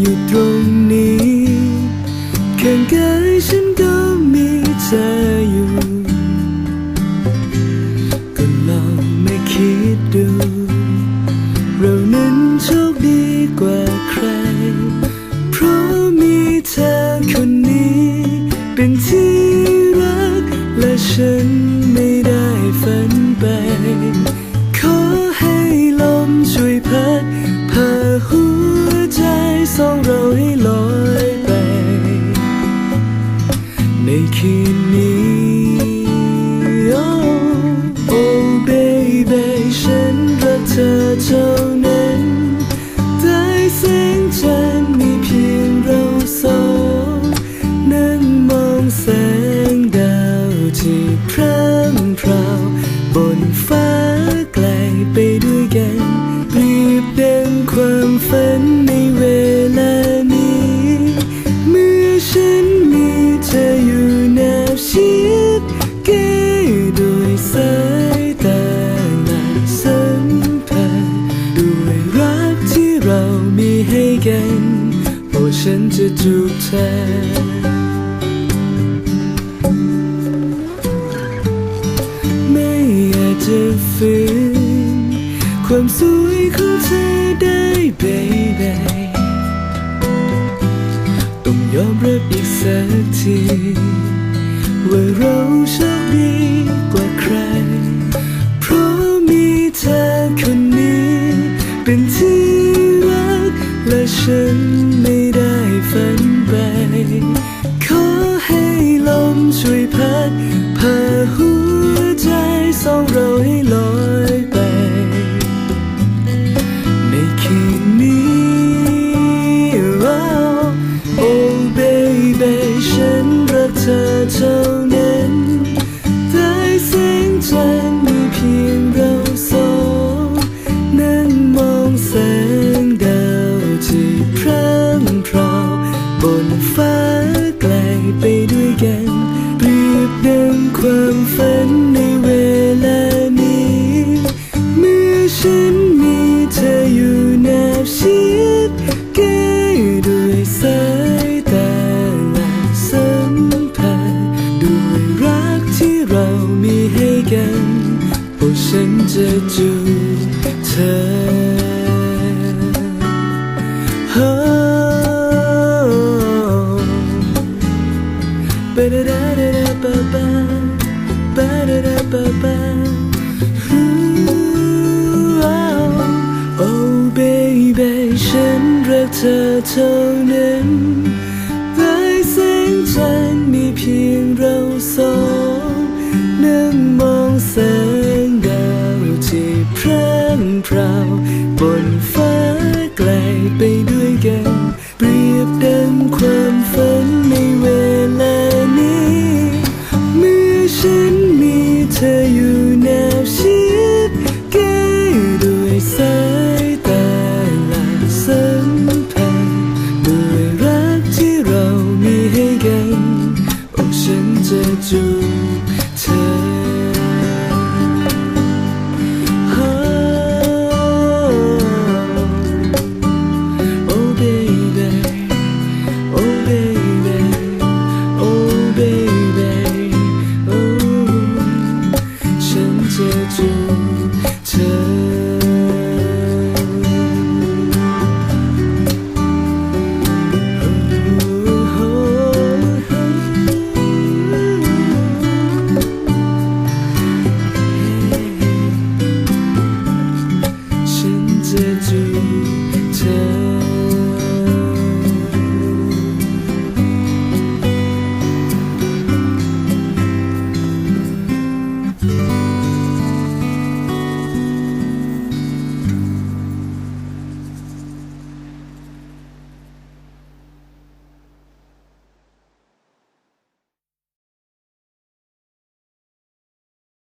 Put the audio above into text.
อยู่ตรงนี้แข้งกายฉันก็มีเธออยู่ ก็ลองไม่คิดดู เรานั้นโชคดีกว่าใคร เพราะมีเธอคนนี้ เป็นที่รักและฉันไม่ได้ฝันไป ดูเธอจะฝืนความสวยของเธอได้ไปไหนต้องยอมรับอีกสักที ว่าเราโชคดีกว่าใคร เพราะมีเธอคนนี้ เป็นที่รักและฉัน ช่วยพัด จะจูบเธอ oh ba da da da ba ba ba da da ba ba oh oh ธอเท่านั้นปลายแสงจันมีเพียงเราสอง